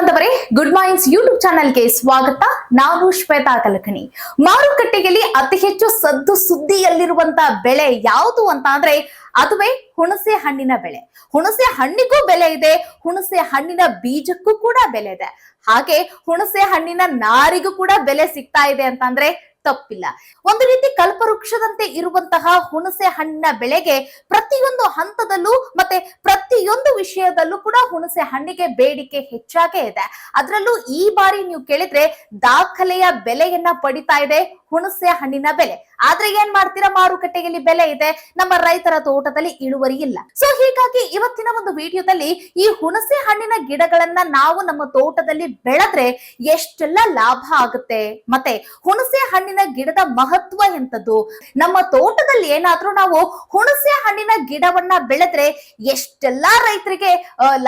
ಬಾಂಧವರೇ good mornings YouTube ಚಾನೆಲ್ಗೆ ಸ್ವಾಗತ. ನಾನು ಶ್ವೇತಾ ಕಲಕಣಿ ಮಾರುಕಟ್ಟೆಯಲ್ಲಿ ಅತಿ ಹೆಚ್ಚು ಸದ್ದು ಸುದ್ದಿಯಲ್ಲಿರುವಂತ ಬೆಳೆ ಯಾವುದು ಅಂತ ಅಂದ್ರೆ, ಅದುವೇ ಹುಣಸೆ ಹಣ್ಣಿನ ಬೆಳೆ. ಹುಣಸೆ ಹಣ್ಣಿಗೂ ಬೆಲೆ ಇದೆ, ಹುಣಸೆ ಹಣ್ಣಿನ ಬೀಜಕ್ಕೂ ಕೂಡ ಬೆಲೆ ಇದೆ. ಹಾಗೆ ಹುಣಸೆ ಹಣ್ಣಿನ ನಾರಿಗೂ ಕೂಡ ಬೆಲೆ ಸಿಗ್ತಾ ಇದೆ ಅಂತ ಅಂದ್ರೆ ತಪ್ಪಿಲ್ಲ. ಒಂದು ರೀತಿ ಕಲ್ಪವೃಕ್ಷದಂತೆ ಇರುವಂತಹ ಹುಣಸೆ ಹಣ್ಣಿನ ಬೆಳೆಗೆ ಪ್ರತಿಯೊಂದು ಹಂತದಲ್ಲೂ ಮತ್ತೆ ಪ್ರತಿಯೊಂದು ವಿಷಯದಲ್ಲೂ ಕೂಡ ಹುಣಸೆ ಹಣ್ಣಿಗೆ ಬೇಡಿಕೆ ಹೆಚ್ಚಾಗೇ ಇದೆ. ಅದರಲ್ಲೂ ಈ ಬಾರಿ ನೀವು ಕೇಳಿದ್ರೆ ದಾಖಲೆಯ ಬೆಲೆಯನ್ನ ಪಡಿತಾ ಇದೆ. ಹುಣಸೆ ಹಣ್ಣಿನ ಬೆಲೆ. ಆದ್ರೆ ಏನ್ ಮಾಡ್ತೀರಾ? ಮಾರುಕಟ್ಟೆಯಲ್ಲಿ ಬೆಲೆ ಇದೆ. ನಮ್ಮ ರೈತರ ತೋಟದಲ್ಲಿ ಇಳುವರಿ ಇಲ್ಲ. ಸೊ ಹೀಗಾಗಿ ಇವತ್ತಿನ ಒಂದು ವಿಡಿಯೋದಲ್ಲಿ ಈ ಹುಣಸೆ ಹಣ್ಣಿನ ಗಿಡಗಳನ್ನ ನಾವು ನಮ್ಮ ತೋಟದಲ್ಲಿ ಬೆಳೆದ್ರೆ ಎಷ್ಟೆಲ್ಲ ಲಾಭ ಆಗುತ್ತೆ? ಮತ್ತೆ ಹುಣಸೆ ಹಣ್ಣಿನ ಗಿಡದ ಮಹತ್ವ ಎಂತದ್ದು? ನಮ್ಮ ತೋಟದಲ್ಲಿ ಏನಾದ್ರೂ ನಾವು ಹುಣಸೆ ಹಣ್ಣಿನ ಗಿಡವನ್ನ ಬೆಳೆದ್ರೆ ಎಷ್ಟೆಲ್ಲಾ ರೈತರಿಗೆ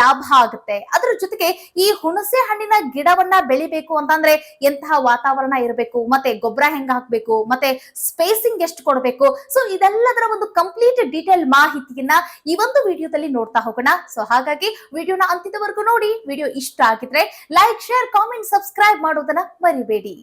ಲಾಭ ಆಗುತ್ತೆ? ಅದ್ರ ಜೊತೆಗೆ ಈ ಹುಣಸೆ ಹಣ್ಣಿನ ಗಿಡವನ್ನ ಬೆಳಿಬೇಕು ಅಂತಂದ್ರೆ ಎಂತಹ ವಾತಾವರಣ ಇರಬೇಕು? ಮತ್ತೆ ಗೊಬ್ಬರ ಹೆಂಗ್ ಹಾಕ್ಬೇಕು, ಮತ್ತೆ ಸ್ಪೇಸಿಂಗ್ ಎಷ್ಟು ಕೊಡಬೇಕು? ಸೊ ಇದೆಲ್ಲದರ ಒಂದು ಕಂಪ್ಲೀಟ್ ಡೀಟೇಲ್ ಮಾಹಿತಿಯನ್ನ ಈ ಒಂದು ವಿಡಿಯೋದಲ್ಲಿ ನೋಡ್ತಾ ಹೋಗೋಣ. ಸೊ ಹಾಗಾಗಿ ವಿಡಿಯೋನ ಅಂತ್ಯದವರೆಗೂ ನೋಡಿ. ವಿಡಿಯೋ ಇಷ್ಟ ಆಗಿದ್ರೆ ಲೈಕ್ ಶೇರ್ ಕಾಮೆಂಟ್ ಸಬ್ಸ್ಕ್ರೈಬ್ ಮಾಡೋದನ್ನ ಮರಿಬೇಡಿ.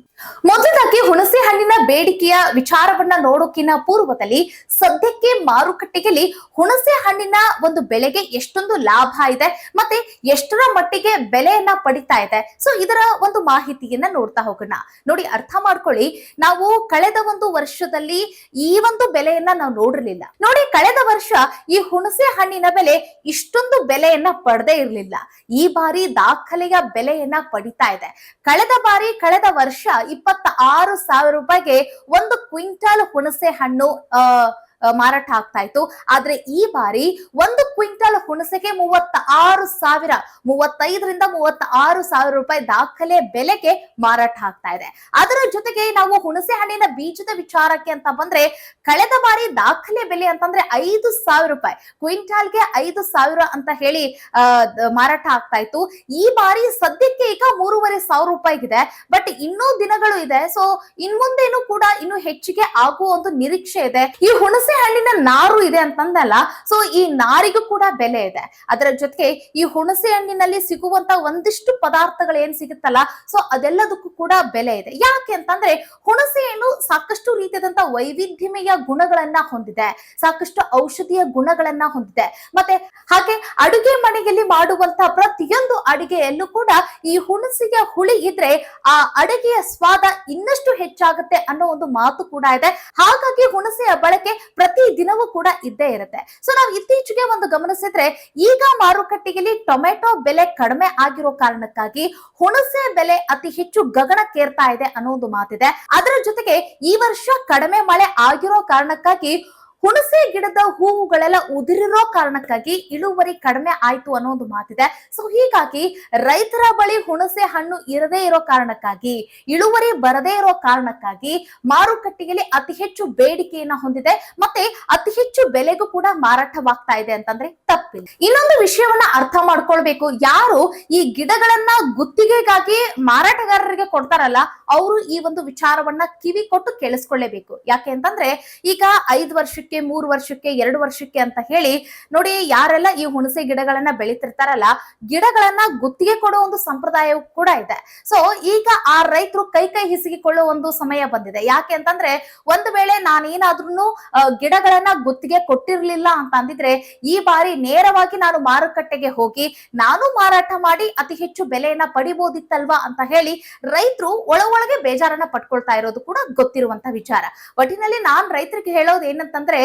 ಮೊದಲಾಗಿ ಹುಣಸೆ ಹಣ್ಣಿನ ಬೇಡಿಕೆಯ ವಿಚಾರವನ್ನ ನೋಡೋಕಿನ ಪೂರ್ವದಲ್ಲಿ ಸದ್ಯಕ್ಕೆ ಮಾರುಕಟ್ಟೆಯಲ್ಲಿ ಹುಣಸೆ ಹಣ್ಣಿನ ಒಂದು ಬೆಲೆಗೆ ಎಷ್ಟೊಂದು ಲಾಭ ಇದೆ, ಮತ್ತೆ ಎಷ್ಟರ ಮಟ್ಟಿಗೆ ಬೆಲೆಯನ್ನ ಪಡಿತಾ ಇದೆ. ಸೊ ಇದರ ಒಂದು ಮಾಹಿತಿಯನ್ನ ನೋಡ್ತಾ ಹೋಗೋಣ. ನೋಡಿ, ಅರ್ಥ ಮಾಡ್ಕೊಳ್ಳಿ. ನಾವು ಕಳೆದ ಒಂದು ವರ್ಷದಲ್ಲಿ ಈ ಒಂದು ಬೆಲೆಯನ್ನ ನಾವು ನೋಡಿರ್ಲಿಲ್ಲ. ನೋಡಿ ಕಳೆದ ವರ್ಷ ಈ ಹುಣಸೆ ಹಣ್ಣಿನ ಬೆಲೆ ಇಷ್ಟೊಂದು ಬೆಲೆಯನ್ನ ಪಡೆದೇ ಇರಲಿಲ್ಲ. ಈ ಬಾರಿ ದಾಖಲೆಯ ಬೆಲೆಯನ್ನ ಪಡಿತಾ ಇದೆ. ಕಳೆದ ಬಾರಿ ಕಳೆದ ವರ್ಷ ಇಪ್ಪತ್ತ ಆರು ಸಾವಿರ ರೂಪಾಯಿಗೆ ಒಂದು ಕ್ವಿಂಟಾಲ್ ಹುಣಸೆ ಹಣ್ಣು ಆ, ಮಾರಾಟ ಆಗ್ತಾ ಇತ್ತು ಆದ್ರೆ ಈ ಬಾರಿ ಒಂದು ಕ್ವಿಂಟಲ್ ಹುಣಸೆಗೆ ಮೂವತ್ತ ಆರು ಸಾವಿರ, ಮೂವತ್ತೈದರಿಂದ ಮೂವತ್ತ ಆರು ಸಾವಿರ ರೂಪಾಯಿ ದಾಖಲೆ ಬೆಲೆಗೆ ಮಾರಾಟ ಆಗ್ತಾ ಇದೆ. ಅದರ ಜೊತೆಗೆ ನಾವು ಹುಣಸೆ ಹಣ್ಣಿನ ಬೀಜದ ವಿಚಾರಕ್ಕೆ ಅಂತ ಬಂದ್ರೆ, ಕಳೆದ ಬಾರಿ ದಾಖಲೆ ಬೆಲೆ ಅಂತಂದ್ರೆ ಐದು ಸಾವಿರ ರೂಪಾಯಿ, ಕ್ವಿಂಟಾಲ್ಗೆ ಐದು ಸಾವಿರ ಅಂತ ಹೇಳಿ ಮಾರಾಟ ಆಗ್ತಾ ಇತ್ತು ಈ ಬಾರಿ ಸದ್ಯಕ್ಕೆ ಈಗ ಮೂರುವರೆ ಸಾವಿರ ರೂಪಾಯಿಗಿದೆ. ಬಟ್ ಇನ್ನೂ ದಿನಗಳು ಇದೆ. ಸೊ ಇನ್ ಮುಂದೇನು ಕೂಡ ಇನ್ನು ಹೆಚ್ಚಿಗೆ ಆಗುವ ಒಂದು ನಿರೀಕ್ಷೆ ಇದೆ. ಈ ಹುಣಸೆ ಹಣ್ಣಿನ ನಾರು ಇದೆ ಅಂತಂದಲ್ಲ ಸೊ ಈ ನಾರಿಗೂ ಕೂಡ ಬೆಲೆ ಇದೆ. ಅದರ ಜೊತೆಗೆ ಈ ಹುಣಸೆ ಹಣ್ಣಿನಲ್ಲಿ ಸಿಗುವಂತ ಒಂದಿಷ್ಟು ಪದಾರ್ಥಗಳು ಏನ್ ಸಿಗುತ್ತಲ್ಲ ಸೊ ಅದೆಲ್ಲದಕ್ಕೂ ಕೂಡ ಬೆಲೆ ಇದೆ. ಯಾಕೆ ಅಂತಂದ್ರೆ ಹುಣಸೆ ಹಣ್ಣು ಸಾಕಷ್ಟು ರೀತಿಯಾದಂತಹ ವೈವಿಧ್ಯಮಯ ಗುಣಗಳನ್ನ ಹೊಂದಿದೆ, ಸಾಕಷ್ಟು ಔಷಧೀಯ ಗುಣಗಳನ್ನ ಹೊಂದಿದೆ. ಮತ್ತೆ ಹಾಗೆ ಅಡುಗೆ ಮನೆಯಲ್ಲಿ ಮಾಡುವಂತ ಪ್ರತಿಯೊಂದು ಅಡುಗೆಯಲ್ಲೂ ಕೂಡ ಈ ಹುಣಸೆಯ ಹುಳಿ ಇದ್ರೆ ಆ ಅಡುಗೆಯ ಸ್ವಾದ ಇನ್ನಷ್ಟು ಹೆಚ್ಚಾಗುತ್ತೆ ಅನ್ನೋ ಒಂದು ಮಾತು ಕೂಡ ಇದೆ. ಹಾಗಾಗಿ ಹುಣಸೆಯ ಬಳಕೆ ಪ್ರತಿ ದಿನವೂ ಕೂಡ ಇದ್ದೇ ಇರುತ್ತೆ. ಸೊ ನಾವು ಇತ್ತೀಚೆಗೆ ಒಂದು ಗಮನಿಸಿದ್ರೆ, ಈಗ ಮಾರುಕಟ್ಟೆಯಲ್ಲಿ ಟೊಮೆಟೊ ಬೆಲೆ ಕಡಿಮೆ ಆಗಿರೋ ಕಾರಣಕ್ಕಾಗಿ ಹುಣಸೆ ಬೆಲೆ ಅತಿ ಹೆಚ್ಚು ಗಗನಕ್ಕೇರ್ತಾ ಇದೆ ಅನ್ನೋ ಒಂದು ಮಾತಿದೆ. ಅದರ ಜೊತೆಗೆ ಈ ವರ್ಷ ಕಡಿಮೆ ಮಳೆ ಆಗಿರೋ ಕಾರಣಕ್ಕಾಗಿ ಹುಣಸೆ ಗಿಡದ ಹೂವುಗಳೆಲ್ಲ ಉದುರಿರೋ ಕಾರಣಕ್ಕಾಗಿ ಇಳುವರಿ ಕಡಿಮೆ ಆಯ್ತು ಅನ್ನೋ ಒಂದು ಮಾತಿದೆ. ಸೊ ಹೀಗಾಗಿ ರೈತರ ಬಳಿ ಹುಣಸೆ ಹಣ್ಣು ಇರದೇ ಇರೋ ಕಾರಣಕ್ಕಾಗಿ, ಇಳುವರಿ ಬರದೇ ಇರೋ ಕಾರಣಕ್ಕಾಗಿ ಮಾರುಕಟ್ಟೆಯಲ್ಲಿ ಅತಿ ಹೆಚ್ಚು ಬೇಡಿಕೆಯನ್ನ ಹೊಂದಿದೆ. ಮತ್ತೆ ಅತಿ ಹೆಚ್ಚು ಬೆಲೆಗೂ ಕೂಡ ಮಾರಾಟವಾಗ್ತಾ ಇದೆ ಅಂತಂದ್ರೆ ಇನ್ನೊಂದು ವಿಷಯವನ್ನ ಅರ್ಥ ಮಾಡ್ಕೊಳ್ಬೇಕು. ಯಾರು ಈ ಗಿಡಗಳನ್ನ ಗುತ್ತಿಗೆಗಾಗಿ ಮಾರಾಟಗಾರರಿಗೆ ಕೊಡ್ತಾರಲ್ಲ, ಅವರು ಈ ಒಂದು ವಿಚಾರವನ್ನ ಕಿವಿ ಕೊಟ್ಟು ಕೇಳಿಸ್ಕೊಳ್ಳೇಬೇಕು. ಯಾಕೆ ಅಂತಂದ್ರೆ, ಈಗ ಐದು ವರ್ಷಕ್ಕೆ, ಮೂರು ವರ್ಷಕ್ಕೆ, ಎರಡು ವರ್ಷಕ್ಕೆ ಅಂತ ಹೇಳಿ, ನೋಡಿ ಯಾರೆಲ್ಲ ಈ ಹುಣಸೆ ಗಿಡಗಳನ್ನ ಬೆಳಿತಿರ್ತಾರಲ್ಲ, ಗಿಡಗಳನ್ನ ಗುತ್ತಿಗೆ ಕೊಡೋ ಒಂದು ಸಂಪ್ರದಾಯವು ಕೂಡ ಇದೆ. ಸೊ ಈಗ ಆ ರೈತರು ಕೈ ಕೈ ಹಿಸಿಕೊಳ್ಳೋ ಒಂದು ಸಮಯ ಬಂದಿದೆ. ಯಾಕೆ ಅಂತಂದ್ರೆ, ಒಂದು ವೇಳೆ ನಾನೇನಾದ್ರೂ ಗಿಡಗಳನ್ನ ಗುತ್ತಿಗೆ ಕೊಟ್ಟಿರ್ಲಿಲ್ಲ ಅಂತ ಅಂದಿದ್ರೆ, ಈ ಬಾರಿ ನೇರವಾಗಿ ನಾನು ಮಾರುಕಟ್ಟೆಗೆ ಹೋಗಿ ನಾನು ಮಾರಾಟ ಮಾಡಿ ಅತಿ ಹೆಚ್ಚು ಬೆಲೆಯನ್ನ ಪಡಿಬೋದಿತ್ತಲ್ವಾ ಅಂತ ಹೇಳಿ ರೈತರು ಒಳ ಒಳಗೆ ಬೇಜಾರನ್ನ ಪಟ್ಕೊಳ್ತಾ ಇರೋದು ಕೂಡ ಗೊತ್ತಿರುವಂತ ವಿಚಾರ. ಒಟ್ಟಿನಲ್ಲಿ ನಾನ್ ರೈತರಿಗೆ ಹೇಳೋದು ಏನಂತಂದ್ರೆ,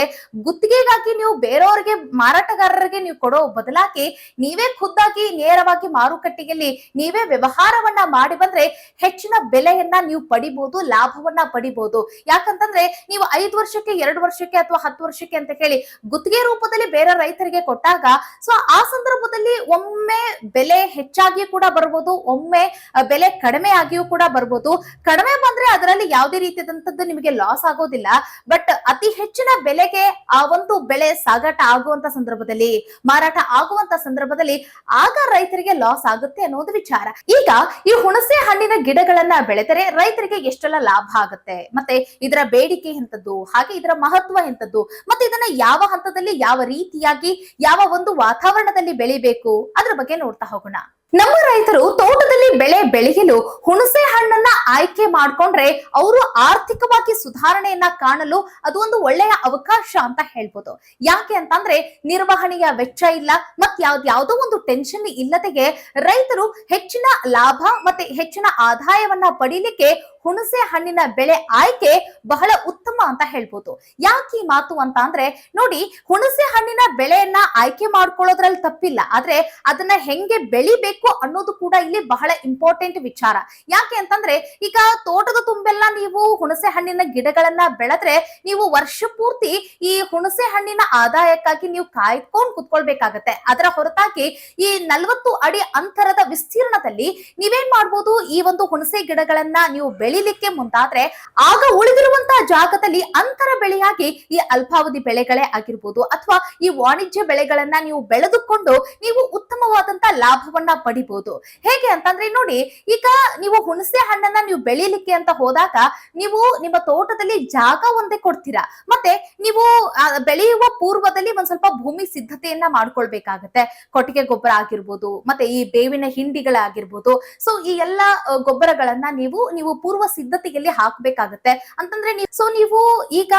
ಗುತ್ತಿಗೆಗಾಗಿ ನೀವು ಬೇರೆಯವ್ರಿಗೆ ಮಾರಾಟಗಾರರಿಗೆ ನೀವು ಕೊಡೋ ಬದಲಾಗಿ ನೀವೇ ಖುದ್ದಾಗಿ ನೇರವಾಗಿ ಮಾರುಕಟ್ಟೆಯಲ್ಲಿ ನೀವೇ ವ್ಯವಹಾರವನ್ನ ಮಾಡಿ ಬಂದ್ರೆ ಹೆಚ್ಚಿನ ಬೆಲೆಯನ್ನ ನೀವು ಪಡಿಬಹುದು ಲಾಭವನ್ನ ಪಡಿಬಹುದು ಯಾಕಂತಂದ್ರೆ ನೀವು ಐದು ವರ್ಷಕ್ಕೆ, ಎರಡು ವರ್ಷಕ್ಕೆ ಅಥವಾ ಹತ್ತು ವರ್ಷಕ್ಕೆ ಅಂತ ಹೇಳಿ ಗುತ್ತಿಗೆ ರೂಪದಲ್ಲಿ ಬೇರೆ ರೈತರಿಗೆ ಕೊಟ್ಟಾಗ ಸೊ ಆ ಸಂದರ್ಭದಲ್ಲಿ ಒಮ್ಮೆ ಬೆಲೆ ಹೆಚ್ಚಾಗಿಯೂ ಕೂಡ ಬರ್ಬೋದು, ಒಮ್ಮೆ ಬೆಲೆ ಕಡಿಮೆ ಆಗಿಯೂ ಕೂಡ ಬರ್ಬೋದು. ಕಡಿಮೆ ಬಂದ್ರೆ ಅದರಲ್ಲಿ ಯಾವುದೇ ರೀತಿಯಾದಂತದ್ದು ನಿಮಗೆ ಲಾಸ್ ಆಗೋದಿಲ್ಲ. ಬಟ್ ಅತಿ ಹೆಚ್ಚಿನ ಬೆಲೆಗೆ ಆ ಒಂದು ಬೆಳೆ ಸಾಗಾಟ ಆಗುವಂತ ಸಂದರ್ಭದಲ್ಲಿ, ಮಾರಾಟ ಆಗುವಂತ ಸಂದರ್ಭದಲ್ಲಿ ಆಗ ರೈತರಿಗೆ ಲಾಸ್ ಆಗುತ್ತೆ ಅನ್ನೋದು ವಿಚಾರ. ಈಗ ಈ ಹುಣಸೆ ಹಣ್ಣಿನ ಗಿಡಗಳನ್ನ ಬೆಳೆದರೆ ರೈತರಿಗೆ ಎಷ್ಟೆಲ್ಲ ಲಾಭ ಆಗುತ್ತೆ? ಮತ್ತೆ ಇದರ ಬೇಡಿಕೆ ಎಂತದ್ದು ಹಾಗೆ ಇದರ ಮಹತ್ವ ಎಂತದ್ದು ಮತ್ತೆ ಇದನ್ನ ಯಾವ ಹಂತದಲ್ಲಿ ಯಾವ ರೀತಿಯಾಗಿ, ಯಾವ ಒಂದು ವಾತಾವರಣದಲ್ಲಿ ಬೆಳಿಬೇಕು. ಅದ್ರ ಬಗ್ಗೆ ನೋಡ್ತಾ ಹೋಗೋಣ. ನಮ್ಮ ರೈತರು ತೋಟದಲ್ಲಿ ಬೆಳೆ ಬೆಳೆಯಲು ಹುಣಸೆ ಹಣ್ಣನ್ನ ಆಯ್ಕೆ ಮಾಡ್ಕೊಂಡ್ರೆ ಅವರು ಆರ್ಥಿಕವಾಗಿ ಸುಧಾರಣೆಯನ್ನ ಕಾಣಲು ಅದು ಒಂದು ಒಳ್ಳೆಯ ಅವಕಾಶ ಅಂತ ಹೇಳ್ಬೋದು. ಯಾಕೆ ಅಂತಂದ್ರೆ ನಿರ್ವಹಣೆಯ ವೆಚ್ಚ ಇಲ್ಲ ಮತ್ ಯಾವ್ದು ಯಾವ್ದೋ ಒಂದು ಟೆನ್ಷನ್ ಇಲ್ಲದೆಗೆ ರೈತರು ಹೆಚ್ಚಿನ ಲಾಭ ಮತ್ತೆ ಹೆಚ್ಚಿನ ಆದಾಯವನ್ನ ಪಡೀಲಿಕ್ಕೆ ಹುಣಸೆ ಹಣ್ಣಿನ ಬೆಳೆ ಆಯ್ಕೆ ಬಹಳ ಉತ್ತಮ ಅಂತ ಹೇಳ್ಬೋದು. ಯಾಕೆ ಈ ಮಾತು ಅಂತ ಅಂದ್ರೆ, ನೋಡಿ ಹುಣಸೆ ಹಣ್ಣಿನ ಬೆಳೆಯನ್ನ ಆಯ್ಕೆ ಮಾಡ್ಕೊಳ್ಳೋದ್ರಲ್ಲಿ ತಪ್ಪಿಲ್ಲ, ಆದ್ರೆ ಅದನ್ನ ಹೆಂಗೆ ಬೆಳಿಬೇಕು ಅನ್ನೋದು ಕೂಡ ಇಲ್ಲಿ ಬಹಳ ಇಂಪಾರ್ಟೆಂಟ್ ವಿಚಾರ. ಯಾಕೆ ಅಂತಂದ್ರೆ, ಈಗ ತೋಟದ ತುಂಬೆಲ್ಲ ನೀವು ಹುಣಸೆ ಹಣ್ಣಿನ ಗಿಡಗಳನ್ನ ಬೆಳೆದ್ರೆ ನೀವು ವರ್ಷ ಪೂರ್ತಿ ಈ ಹುಣಸೆ ಹಣ್ಣಿನ ಆದಾಯಕ್ಕಾಗಿ ನೀವು ಕಾಯ್ಕೊಂಡು ಕುತ್ಕೊಳ್ಬೇಕಾಗತ್ತೆ. ಅದರ ಹೊರತಾಗಿ ಈ ನಲವತ್ತು ಅಡಿ ಅಂತರದ ವಿಸ್ತೀರ್ಣದಲ್ಲಿ ನೀವೇನ್ ಮಾಡ್ಬೋದು, ಈ ಒಂದು ಹುಣಸೆ ಗಿಡಗಳನ್ನ ನೀವು ಬೆಳಿಲಿಕ್ಕೆ ಮುಂದಾದ್ರೆ ಆಗ ಉಳಿದಿರುವಂತಹ ಜಾಗದಲ್ಲಿ ಅಂತರ ಬೆಳೆಯಾಗಿ ಈ ಅಲ್ಪಾವಧಿ ಬೆಳೆಗಳೇ ಆಗಿರ್ಬೋದು. ಅಥವಾ ಈ ವಾಣಿಜ್ಯ ಬೆಳೆಗಳನ್ನ ನೀವು ಬೆಳೆದುಕೊಂಡು ನೀವು ಉತ್ತಮವಾದಂತಹ ಲಾಭವನ್ನ ಪಡಿಬಹುದು ಹೇಗೆ ಅಂತಂದ್ರೆ ನೋಡಿ, ಈಗ ನೀವು ಹುಣಸೆ ಹಣ್ಣನ್ನ ನೀವು ಬೆಳಿಲಿಕ್ಕೆ ಅಂತ ಹೋದಾಗ ನೀವು ನಿಮ್ಮ ತೋಟದಲ್ಲಿ ಜಾಗ ಒಂದೇ ಕೊಡ್ತೀರಾ? ಮತ್ತೆ ನೀವು ಬೆಳೆಯುವ ಪೂರ್ವದಲ್ಲಿ ಒಂದ್ ಸ್ವಲ್ಪ ಭೂಮಿ ಸಿದ್ಧತೆಯನ್ನ ಮಾಡ್ಕೊಳ್ಬೇಕಾಗತ್ತೆ. ಕೊಟ್ಟಿಗೆ ಗೊಬ್ಬರ ಆಗಿರ್ಬೋದು, ಮತ್ತೆ ಈ ಬೇವಿನ ಹಿಂಡಿಗಳಾಗಿರ್ಬೋದು. ಸೊ ಈ ಎಲ್ಲಾ ಗೊಬ್ಬರಗಳನ್ನ ನೀವು ನೀವು ಪೂರ್ವ ಸಿದ್ಧತೆಯಲ್ಲಿ ಹಾಕ್ಬೇಕಾಗತ್ತೆ. ಅಂತಂದ್ರೆ ಸೊ ನೀವು ಈಗ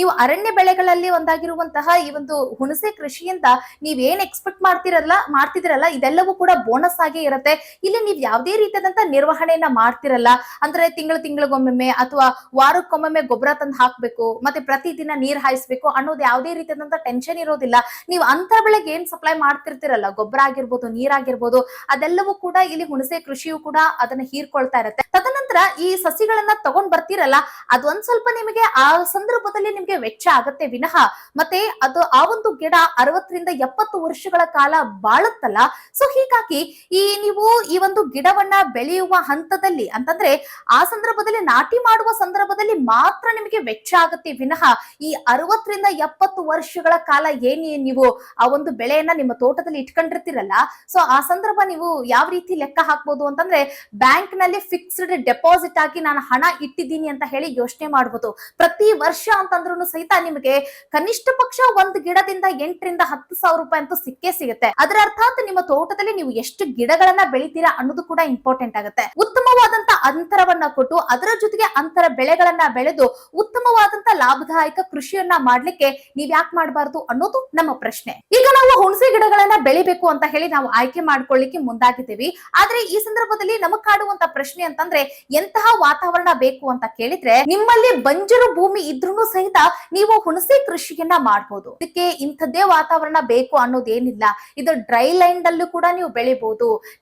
ನೀವು ಅರಣ್ಯ ಬೆಳೆಗಳಲ್ಲಿ ಒಂದಾಗಿರುವಂತಹ ಈ ಒಂದು ಹುಣಸೆ ಕೃಷಿಯಿಂದ ನೀವ್ ಏನ್ ಎಕ್ಸ್ಪೆಕ್ಟ್ ಮಾಡ್ತಿರಲ್ಲ ಮಾಡ್ತಿದಿರಲ್ಲ ಇದೆಲ್ಲವೂ ಕೂಡ ಬೋನಸ್ ಆಗೇ ಇರುತ್ತೆ. ಇಲ್ಲಿ ನೀವು ಯಾವುದೇ ರೀತಿಯಾದಂತ ನಿರ್ವಹಣೆಯನ್ನ ಮಾಡ್ತಿರಲ್ಲ, ಅಂದ್ರೆ ತಿಂಗಳ ತಿಂಗಳಿಗೊಮ್ಮೆ ಅಥವಾ ವಾರಕ್ಕೊಮ್ಮೆ ಗೊಬ್ಬರ ತಂದು ಹಾಕ್ಬೇಕು, ಮತ್ತೆ ಪ್ರತಿದಿನ ನೀರ್ ಹಾಯಿಸ್ಬೇಕು ಅನ್ನೋದು ಯಾವುದೇ ರೀತಿಯಾದಂತ ಟೆನ್ಷನ್ ಇರೋದಿಲ್ಲ. ನೀವು ಅಂತ ಬೆಳೆಗೆ ಏನ್ ಸಪ್ಲೈ ಮಾಡ್ತಿರ್ತಿರಲ್ಲ? ಗೊಬ್ಬರ ಆಗಿರ್ಬೋದು ನೀರಾಗಿರ್ಬೋದು ಅದೆಲ್ಲವೂ ಕೂಡ ಇಲ್ಲಿ ಹುಣಸೆ ಕೃಷಿಯು ಕೂಡ ಅದನ್ನ ಹೀರ್ಕೊಳ್ತಾ ಇರುತ್ತೆ. ತದನಂತರ ಈ ಸಸಿಗಳನ್ನ ತಗೊಂಡ್ ಬರ್ತಿರಲ್ಲ, ಅದೊಂದ್ ಸ್ವಲ್ಪ ನಿಮಗೆ ಆ ಸಂದರ್ಭದಲ್ಲಿ ನಿಮ್ಗೆ ವೆಚ್ಚ ಆಗತ್ತೆ. ವಿನಃ ಮತ್ತೆ ಅದು ಆ ಒಂದು ಗಿಡ ಅರವತ್ತರಿಂದ ಎಪ್ಪತ್ತು ವರ್ಷಗಳ ಕಾಲ ಬಾಳುತ್ತಲ್ಲ. ಸೊ ಹೀಗಾಗಿ ಈ ನೀವು ಈ ಒಂದು ಗಿಡವನ್ನ ಬೆಳೆಯುವ ಹಂತದಲ್ಲಿ ಅಂತಂದ್ರೆ ಆ ಸಂದರ್ಭದಲ್ಲಿ ನಾಟಿ ಮಾಡುವ ಸಂದರ್ಭದಲ್ಲಿ ಮಾತ್ರ ನಿಮಗೆ ವೆಚ್ಚ ಆಗುತ್ತೆ. ವಿನಃ ಈ ಅರವತ್ತರಿಂದ ಎಪ್ಪತ್ತು ವರ್ಷಗಳ ಕಾಲ ಏನ್ ನೀವು ಆ ಒಂದು ಬೆಳೆಯನ್ನ ನಿಮ್ಮ ತೋಟದಲ್ಲಿ ಇಟ್ಕೊಂಡಿರ್ತೀರಲ್ಲ ಸೊ ಆ ಸಂದರ್ಭ ನೀವು ಯಾವ ರೀತಿ ಲೆಕ್ಕ ಹಾಕ್ಬೋದು ಅಂತಂದ್ರೆ ಬ್ಯಾಂಕ್ನಲ್ಲಿ ಫಿಕ್ಸ್ಡ್ ಡೆಪಾಸಿಟ್ ಆಗಿ ನಾನು ಹಣ ಇಟ್ಟಿದ್ದೀನಿ ಅಂತ ಹೇಳಿ ಯೋಚನೆ ಮಾಡ್ಬೋದು. ಪ್ರತಿ ವರ್ಷ ಅಂತಂದ್ರೂ ಸಹಿತ ನಿಮಗೆ ಕನಿಷ್ಠ ಪಕ್ಷ ಒಂದು ಗಿಡದಿಂದ ಎಂಟರಿಂದ ಹತ್ತು ಸಾವಿರ ರೂಪಾಯಿ ಅಂತೂ ಸಿಕ್ಕೇ ಸಿಗುತ್ತೆ. ಅದರ ಅರ್ಥಾತ್ ನಿಮ್ಮ ತೋಟದಲ್ಲಿ ನೀವು ಎಷ್ಟು ಗಿಡಗಳನ್ನ ಬೆಳಿತೀರಾ ಅನ್ನೋದು ಕೂಡ ಇಂಪಾರ್ಟೆಂಟ್ ಆಗುತ್ತೆ. ಉತ್ತಮವಾದಂತ ಅಂತರವನ್ನ ಕೊಟ್ಟು ಅದರ ಜೊತೆಗೆ ಅಂತರ ಬೆಳೆಗಳನ್ನ ಬೆಳೆದು ಉತ್ತಮವಾದಂತ ಲಾಭದಾಯಕ ಕೃಷಿಯನ್ನ ಮಾಡ್ಲಿಕ್ಕೆ ನೀವ್ ಯಾಕೆ ಮಾಡಬಾರ್ದು ಅನ್ನೋದು ನಮ್ಮ ಪ್ರಶ್ನೆ. ಈಗ ನಾವು ಹುಣಸೆ ಗಿಡಗಳನ್ನ ಬೆಳಿಬೇಕು ಅಂತ ಹೇಳಿ ನಾವು ಆಯ್ಕೆ ಮಾಡ್ಕೊಳ್ಳಿಕ್ಕೆ ಮುಂದಾಗಿದ್ದೀವಿ. ಆದ್ರೆ ಈ ಸಂದರ್ಭದಲ್ಲಿ ನಮಗ್ ಕಾಡುವಂತ ಪ್ರಶ್ನೆ ಅಂತಂದ್ರೆ ಎಂತಹ ವಾತಾವರಣ ಬೇಕು ಅಂತ ಕೇಳಿದ್ರೆ ನಿಮ್ಮಲ್ಲಿ ಬಂಜರು ಭೂಮಿ ಇದ್ರೂ ಸಹಿತ ನೀವು ಹುಣಸೆ ಕೃಷಿಯನ್ನ ಮಾಡಬಹುದು ಇದಕ್ಕೆ ಇಂಥದ್ದೇ ವಾತಾವರಣ ಬೇಕು ಅನ್ನೋದೇನಿಲ್ಲ. ಇದು ಡ್ರೈ ಲೈನ್ ಅಲ್ಲೂ ಕೂಡ ನೀವು ಬೆಳಿಬಹುದು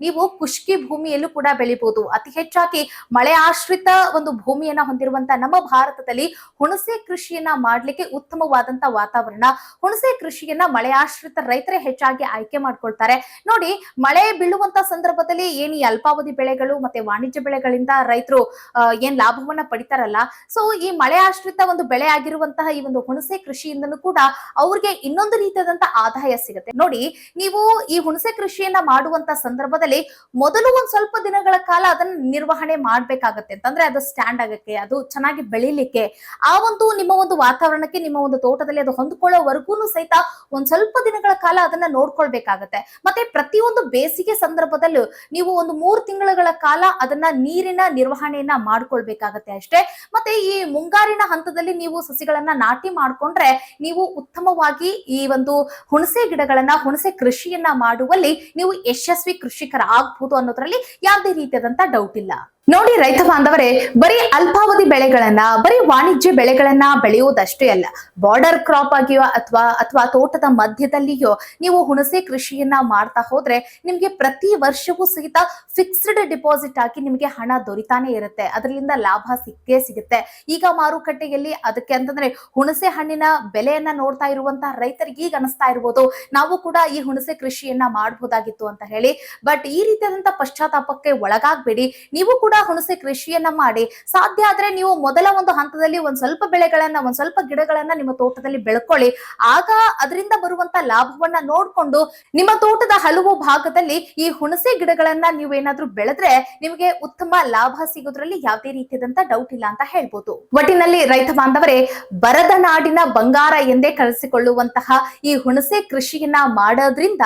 ನೀವು ಖುಷ್ಕಿ ಭೂಮಿಯಲ್ಲೂ ಕೂಡ ಬೆಳಿಬಹುದು. ಅತಿ ಹೆಚ್ಚಾಗಿ ಮಳೆ ಆಶ್ರಿತ ಒಂದು ಭೂಮಿಯನ್ನ ಹೊಂದಿರುವಂತ ನಮ್ಮ ಭಾರತದಲ್ಲಿ ಹುಣಸೆ ಕೃಷಿಯನ್ನ ಮಾಡ್ಲಿಕ್ಕೆ ಉತ್ತಮವಾದಂತ ವಾತಾವರಣ, ಹುಣಸೆ ಕೃಷಿಯನ್ನ ಮಳೆ ಆಶ್ರಿತ ರೈತರೇ ಹೆಚ್ಚಾಗಿ ಆಯ್ಕೆ ಮಾಡ್ಕೊಳ್ತಾರೆ. ನೋಡಿ, ಮಳೆ ಬೀಳುವಂತ ಸಂದರ್ಭದಲ್ಲಿ ಏನ್ ಅಲ್ಪಾವಧಿ ಬೆಳೆಗಳು ಮತ್ತೆ ವಾಣಿಜ್ಯ ಬೆಳೆಗಳಿಂದ ರೈತರು ಏನ್ ಲಾಭವನ್ನ ಪಡಿತಾರಲ್ಲ? ಸೊ ಈ ಮಳೆ ಆಶ್ರಿತ ಒಂದು ಬೆಳೆ ಆಗಿರುವಂತಹ ಈ ಒಂದು ಹುಣಸೆ ಕೃಷಿಯಿಂದನೂ ಕೂಡ ಅವ್ರಿಗೆ ಇನ್ನೊಂದು ರೀತಿಯಾದಂತಹ ಆದಾಯ ಸಿಗುತ್ತೆ. ನೋಡಿ, ನೀವು ಈ ಹುಣಸೆ ಕೃಷಿಯನ್ನ ಮಾಡುವಂತ ಸಂದರ್ಭದಲ್ಲಿ ಮೊದಲು ಒಂದ್ ಸ್ವಲ್ಪ ದಿನಗಳ ಕಾಲ ಅದನ್ನ ನಿರ್ವಹಣೆ ಮಾಡ್ಬೇಕಾಗತ್ತೆ ಅಂತಂದ್ರೆ ಅದು ಸ್ಟ್ಯಾಂಡ್ ಆಗಕ್ಕೆ, ಅದು ಚೆನ್ನಾಗಿ ಬೆಳಿಲಿಕ್ಕೆ, ಆ ಒಂದು ನಿಮ್ಮ ಒಂದು ವಾತಾವರಣಕ್ಕೆ, ನಿಮ್ಮ ಒಂದು ತೋಟದಲ್ಲಿ ಅದು ಹೊಂದ್ಕೊಳ್ಳೋವರೆಗೂ ಸಹಿತ ಒಂದ್ ಸ್ವಲ್ಪ ದಿನಗಳ ಕಾಲ ಅದನ್ನ ನೋಡ್ಕೊಳ್ಬೇಕಾಗತ್ತೆ. ಮತ್ತೆ ಪ್ರತಿಯೊಂದು ಬೇಸಿಗೆ ಸಂದರ್ಭದಲ್ಲೂ ನೀವು ಒಂದು ಮೂರು ತಿಂಗಳುಗಳ ಕಾಲ ಅದನ್ನ ನೀರಿನ ನಿರ್ವಹಣೆಯನ್ನ ಮಾಡ್ಕೊಳ್ಬೇಕಾಗತ್ತೆ ಅಷ್ಟೇ. ಮತ್ತೆ ಈ ಮುಂಗಾರಿನ ಹಂತದಲ್ಲಿ ನೀವು ಸಸಿಗಳನ್ನ ನಾಟಿ ಮಾಡ್ಕೊಂಡ್ರೆ ನೀವು ಉತ್ತಮವಾಗಿ ಈ ಒಂದು ಹುಣಸೆ ಗಿಡಗಳನ್ನ, ಹುಣಸೆ ಕೃಷಿಯನ್ನ ಮಾಡುವಲ್ಲಿ ನೀವು ಯಶಸ್ವಿ ಕೃಷಿಕರ ಆಗ್ಬಹುದು ಅನ್ನೋದ್ರಲ್ಲಿ ಯಾವುದೇ ರೀತಿಯಾದಂತಹ ಡೌಟ್ ಇಲ್ಲ. ನೋಡಿ ರೈತ ಬಾಂಧವರೇ, ಬರೀ ಅಲ್ಪಾವಧಿ ಬೆಳೆಗಳನ್ನ, ಬರೀ ವಾಣಿಜ್ಯ ಬೆಳೆಗಳನ್ನ ಬೆಳೆಯುವುದಷ್ಟೇ ಅಲ್ಲ ಬಾರ್ಡರ್ ಕ್ರಾಪ್ ಆಗಿಯೋ ಅಥವಾ ಅಥವಾ ತೋಟದ ಮಧ್ಯದಲ್ಲಿಯೋ ನೀವು ಹುಣಸೆ ಕೃಷಿಯನ್ನ ಮಾಡ್ತಾ ಹೋದ್ರೆ ನಿಮ್ಗೆ ಪ್ರತಿ ವರ್ಷವೂ ಸಹಿತ ಫಿಕ್ಸ್ಡ್ ಡಿಪಾಸಿಟ್ ಆಗಿ ನಿಮಗೆ ಹಣ ದೊರಿತಾನೆ ಇರುತ್ತೆ. ಅದರಿಂದ ಲಾಭ ಸಿಕ್ಕೇ ಸಿಗುತ್ತೆ. ಈಗ ಮಾರುಕಟ್ಟೆಯಲ್ಲಿ ಅದಕ್ಕೆ ಅಂತಂದ್ರೆ ಹುಣಸೆ ಹಣ್ಣಿನ ಬೆಲೆಯನ್ನ ನೋಡ್ತಾ ಇರುವಂತಹ ರೈತರಿಗೆ ಈಗ ಅನಿಸ್ತಾ ಇರ್ಬೋದು. ನಾವು ಕೂಡ ಈ ಹುಣಸೆ ಕೃಷಿಯನ್ನ ಮಾಡಬಹುದಾಗಿತ್ತು ಅಂತ ಹೇಳಿ ಬಟ್ ಈ ರೀತಿಯಾದಂತಹ ಪಶ್ಚಾತ್ತಾಪಕ್ಕೆ ಒಳಗಾಗ್ಬೇಡಿ. ನೀವು ಕೂಡ ಕೂಡ ಹುಣಸೆ ಕೃಷಿಯನ್ನ ಮಾಡಿ ಸಾಧ್ಯ ಆದ್ರೆ ನೀವು ಮೊದಲ ಒಂದು ಹಂತದಲ್ಲಿ ಒಂದ್ ಸ್ವಲ್ಪ ಬೆಳೆಗಳನ್ನ, ಒಂದ್ ಸ್ವಲ್ಪ ಗಿಡಗಳನ್ನ ನಿಮ್ಮ ತೋಟದಲ್ಲಿ ಬೆಳ್ಕೊಳ್ಳಿ. ಆಗ ಅದರಿಂದ ಬರುವಂತ ಲಾಭವನ್ನ ನೋಡ್ಕೊಂಡು ನಿಮ್ಮ ತೋಟದ ಹಲವು ಭಾಗದಲ್ಲಿ ಈ ಹುಣಸೆ ಗಿಡಗಳನ್ನ ನೀವೇನಾದ್ರೂ ಬೆಳೆದ್ರೆ ನಿಮಗೆ ಉತ್ತಮ ಲಾಭ ಸಿಗೋದ್ರಲ್ಲಿ ಯಾವುದೇ ರೀತಿಯಾದಂತ ಡೌಟ್ ಇಲ್ಲ ಅಂತ ಹೇಳ್ಬೋದು. ಒಟ್ಟಿನಲ್ಲಿ ರೈತ ಬಾಂಧವರೇ, ಬರದ ನಾಡಿನ ಬಂಗಾರ ಎಂದೇ ಕಳಿಸಿಕೊಳ್ಳುವಂತಹ ಈ ಹುಣಸೆ ಕೃಷಿಯನ್ನ ಮಾಡೋದ್ರಿಂದ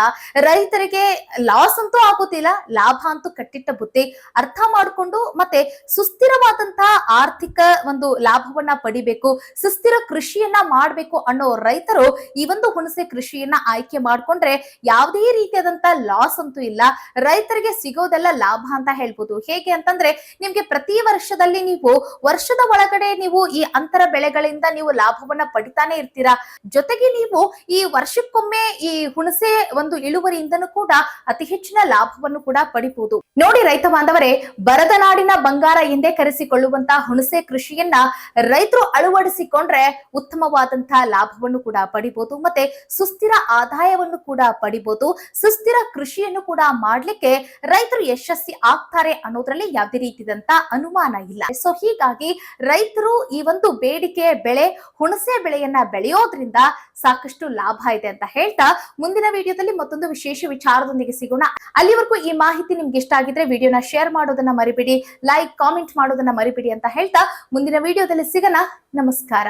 ರೈತರಿಗೆ ಲಾಸ್ ಅಂತೂ ಆಗೋದಿಲ್ಲ, ಲಾಭ ಅಂತೂ ಕಟ್ಟಿಟ್ಟ ಬುತ್ತಿ ಅರ್ಥ ಮಾಡಿಕೊಂಡು ಮತ್ತೆ ಸುಸ್ಥಿರವಾದಂತಹ ಆರ್ಥಿಕ ಒಂದು ಲಾಭವನ್ನ ಪಡಿಬೇಕು, ಸುಸ್ಥಿರ ಕೃಷಿಯನ್ನ ಮಾಡಬೇಕು ಅನ್ನೋ ರೈತರು ಈ ಒಂದು ಹುಣಸೆ ಕೃಷಿಯನ್ನ ಆಯ್ಕೆ ಮಾಡ್ಕೊಂಡ್ರೆ ಯಾವುದೇ ರೀತಿಯಾದಂತಹ ಲಾಸ್ ಅಂತೂ ಇಲ್ಲ. ರೈತರಿಗೆ ಸಿಗೋದೆಲ್ಲ ಲಾಭ ಅಂತ ಹೇಳ್ಬೋದು. ಹೇಗೆ ಅಂತಂದ್ರೆ ನಿಮ್ಗೆ ಪ್ರತಿ ವರ್ಷದಲ್ಲಿ ನೀವು ವರ್ಷದ ಒಳಗಡೆ ನೀವು ಈ ಅಂತರ ಬೆಳೆಗಳಿಂದ ನೀವು ಲಾಭವನ್ನ ಪಡಿತಾನೆ ಇರ್ತೀರಾ? ಜೊತೆಗೆ ನೀವು ಈ ವರ್ಷಕ್ಕೊಮ್ಮೆ ಈ ಹುಣಸೆ ಒಂದು ಇಳುವರಿಯಿಂದನೂ ಕೂಡ ಅತಿ ಹೆಚ್ಚಿನ ಲಾಭವನ್ನು ಕೂಡ ಪಡಿಬಹುದು ನೋಡಿ ರೈತ ಬಾಂಧವರೇ ಬರದ ನಾಡಿನ ಬಂಗಾರ ಎಂದೇ ಕರೆಸಿಕೊಳ್ಳುವಂತಹ ಹುಣಸೆ ಕೃಷಿಯನ್ನ ರೈತರು ಅಳವಡಿಸಿಕೊಂಡ್ರೆ ಉತ್ತಮವಾದಂತಹ ಲಾಭವನ್ನು ಕೂಡ ಪಡಿಬಹುದು ಮತ್ತೆ ಸುಸ್ಥಿರ ಆದಾಯವನ್ನು ಕೂಡ ಪಡಿಬಹುದು ಸುಸ್ಥಿರ ಕೃಷಿಯನ್ನು ಕೂಡ ಮಾಡ್ಲಿಕ್ಕೆ ರೈತರು ಯಶಸ್ವಿ ಆಗ್ತಾರೆ ಅನ್ನೋದ್ರಲ್ಲಿ ಯಾವುದೇ ರೀತಿದಂತ ಅನುಮಾನ ಇಲ್ಲ. ಸೊ ಹೀಗಾಗಿ ರೈತರು ಈ ಒಂದು ಬೇಡಿಕೆ ಬೆಳೆ, ಹುಣಸೆ ಬೆಳೆಯನ್ನ ಬೆಳೆಯೋದ್ರಿಂದ ಸಾಕಷ್ಟು ಲಾಭ ಇದೆ ಅಂತ ಹೇಳ್ತಾ ಮುಂದಿನ ವಿಡಿಯೋದಲ್ಲಿ ಮತ್ತೊಂದು ವಿಶೇಷ ವಿಚಾರದೊಂದಿಗೆ ಸಿಗೋಣ. ಅಲ್ಲಿವರೆಗೂ ಈ ಮಾಹಿತಿ ನಿಮ್ಗೆ ಇಷ್ಟ ಆಗಿದ್ರೆ ವಿಡಿಯೋನ ಶೇರ್ ಮಾಡೋದನ್ನ ಮರಿಬೇಡಿ. ಲೈಕ್ ಕಾಮೆಂಟ್ ಮಾಡೋದನ್ನ ಮರಿಬೇಡಿ ಅಂತ ಹೇಳ್ತಾ ಮುಂದಿನ ವಿಡಿಯೋದಲ್ಲಿ ಸಿಗೋಣ. ನಮಸ್ಕಾರ.